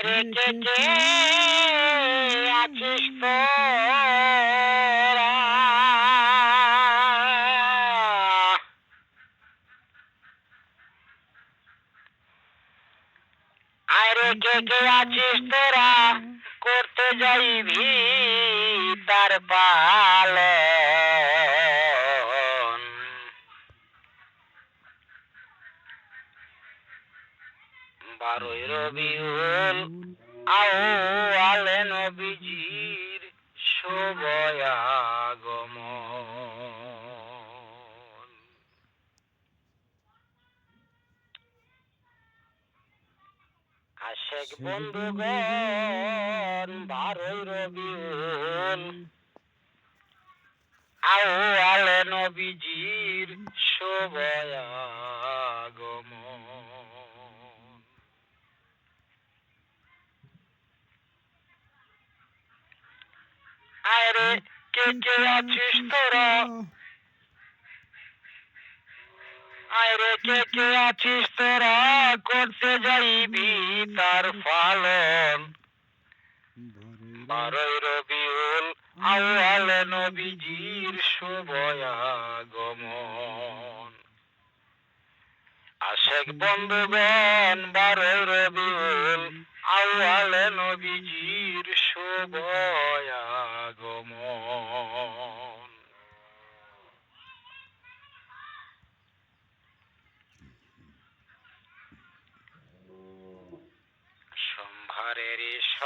কে আছিস আরে কে কে আছিস তোরা? করতে যাইবি তার পালন রবিউল আও আলে নবীজির শোভয়াগমন। আশেক বন্ধুগণ বারোই রবিউল আও আলে নবীজির শোভয়াগমন আরে কে কে আছিস তোরা আরে কে কে আছিস তোরা করতে যাইবি তার পালন বারোই রবিউল, আউয়াল নবীজির শুভয়াগমন আশেক বন্ধুগণ বারোই রবিউল আউয়াল নবীজির শুভয়াগমন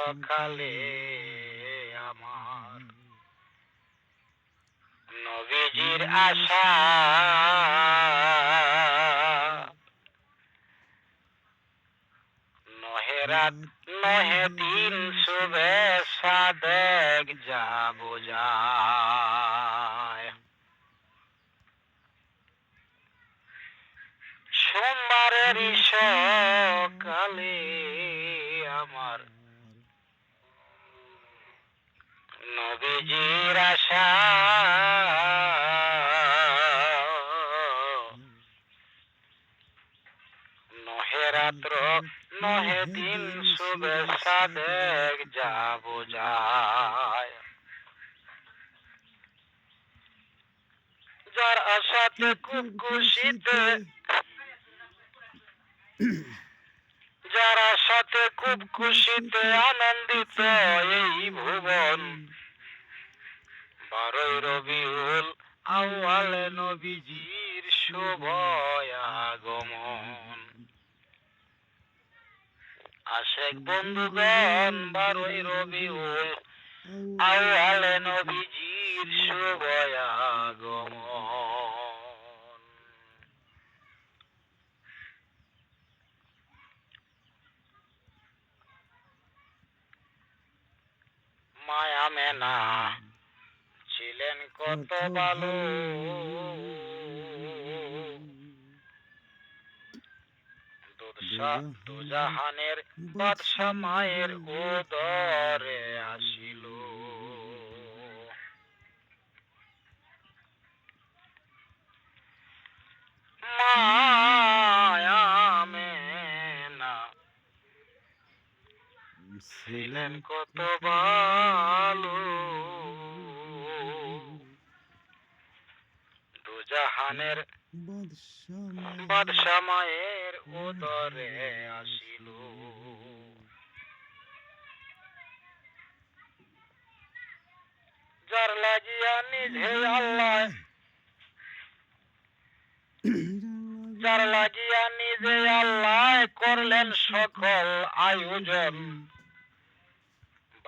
সকালে আমার নবীজির আশা নহেরাত নহে দিন শুভেচ্ছা দেখ যাব যায়। সোমবারের সকালে আমার নবীজির আশা। নহে রাত্র নহে দিন শুভেচ্ছা দেখ যাব যায়। যার আশাতে খুব খুশিতে যারা সাথে খুব খুশিতে আনন্দিত এই ভুবন। বারোই রবিউল আউয়াল নবীজির শুভয়াগমন আশেক বন্ধুগণ, বারোই রবিউল আউয়াল নবীজির শুভয়াগমন মেনা ছিলেন কত ভালো দুজাহানের বাদশা মায়ের উদরে। ছিলেন কত ভালো। দুজাহানের বাদশা মায়ের উদরে আসিল। যার লাগিয়া নিজে আল্লাহ যার লাগিয়া নিজে আল্লাহ করলেন সকল আয়োজন।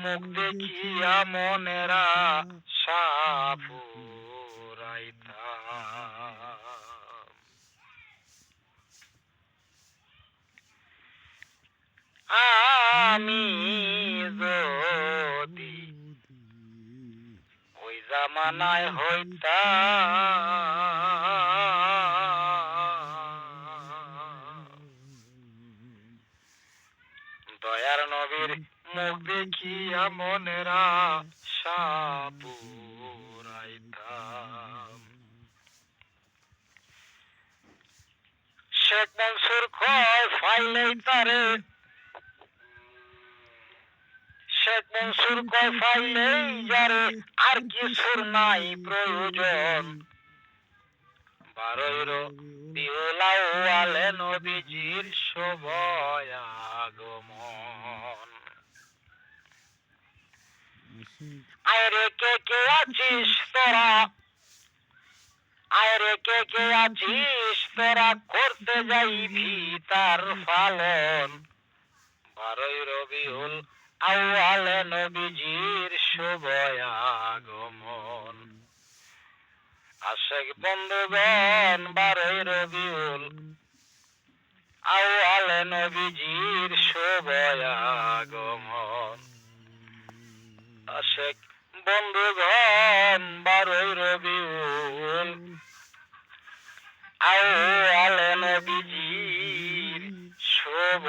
মুখ দেখিয়া মনেরা আমি যদি ওই জামানায় হইতা দেখিয়া মনেরা সাপুরাইতাম শেখ মনসুর ফাইলেই তারে। শেখ মনসুর কয় ফাইলেই যারে আর কিছুর নাই প্রয়োজন। বারোইর বিহুলাও আলে নবীজির শোভয় আগমন আয়রে কে কে আছিস তোরা আয়রে কে কে আছিস তোরা করতে যাইবি তার পালন বারোই রবিউল আউয়ালে নবীজির শুভ আগমন আশেক বন্ধুগণ বারোই রবিউল আউয়ালে নবীজির শুভ আগমন আশেক বন্ধুগণ বারোই রবিউল। আউয়ালে নবীজির শুভ